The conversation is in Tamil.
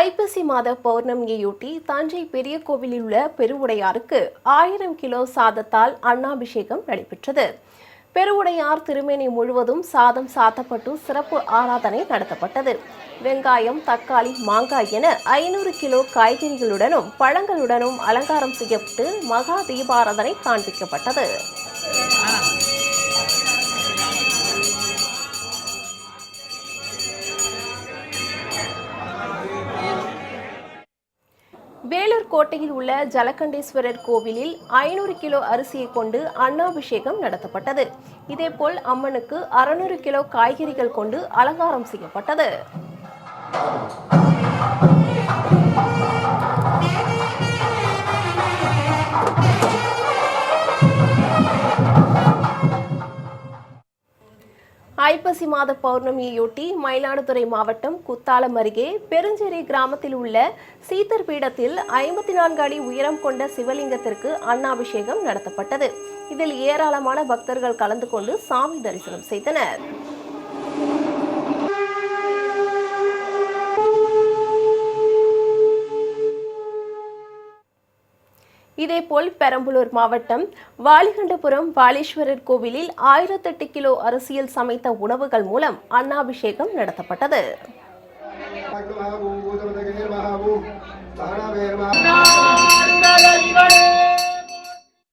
ஐப்பசி மாத பௌர்ணமியையொட்டி தஞ்சை பெரிய கோவிலில் உள்ள பெருவுடையாருக்கு ஆயிரம் கிலோ சாதத்தால் அன்னாபிஷேகம் நடைபெற்றது. பெருவுடையார் திருமேனி முழுவதும் சாதம் சாத்தப்பட்டு சிறப்பு ஆராதனை நடத்தப்பட்டது. வெங்காயம் தக்காளி மாங்காய் என ஐநூறு கிலோ காய்கறிகளுடனும் பழங்களுடனும் அலங்காரம் செய்யப்பட்டு மகா தீபாராதனை காண்பிக்கப்பட்டது. வேலூர் கோட்டையில் உள்ள ஜலகண்டேஸ்வரர் கோவிலில் ஐநூறு கிலோ அரிசியை கொண்டு அன்னாபிஷேகம் நடத்தப்பட்டது. இதேபோல் அம்மனுக்கு அறுநூறு கிலோ காய்கறிகள் கொண்டு அலங்காரம் செய்யப்பட்டது. ஐப்பசி மாத பௌர்ணமியையொட்டி மயிலாடுதுறை மாவட்டம் குத்தாலம் அருகே பெருஞ்சேரி கிராமத்தில் உள்ள சீத்தர் பீடத்தில் ஐம்பத்தி நான்கு அடி உயரம் கொண்ட சிவலிங்கத்திற்கு அன்னாபிஷேகம் நடத்தப்பட்டது. இதில் ஏராளமான பக்தர்கள் கலந்து கொண்டு சாமி தரிசனம் செய்தனர். இதேபோல் பெரம்பலூர் மாவட்டம் வாலிகண்டபுரம் வாலீஸ்வரர் கோவிலில் ஆயிரத்தெட்டு கிலோ அரிசியில் சமைத்த உணவுகள் மூலம் அன்னாபிஷேகம் நடத்தப்பட்டது.